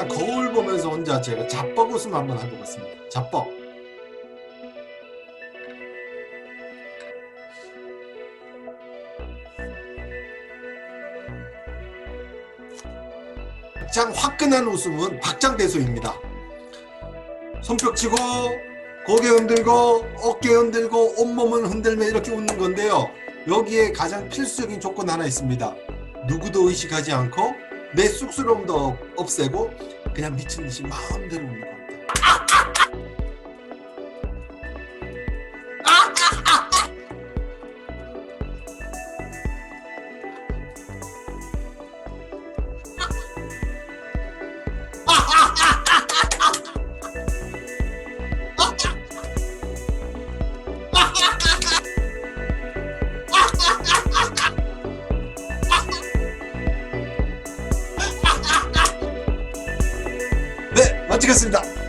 그냥 거울 보면서 혼자 제가 자뻑 웃음 한번 해보겠습니다. 자뻑. 가장 화끈한 웃음은 박장대소입니다. 손뼉 치고 고개 흔들고 어깨 흔들고 온몸을 흔들며 이렇게 웃는 건데요. 여기에 가장 필수적인 조건 하나 있습니다. 누구도 의식하지 않고 내 쑥스러움도 없애고 그냥 미친 듯이 마음대로 웃는 겁니다. 마치겠습니다.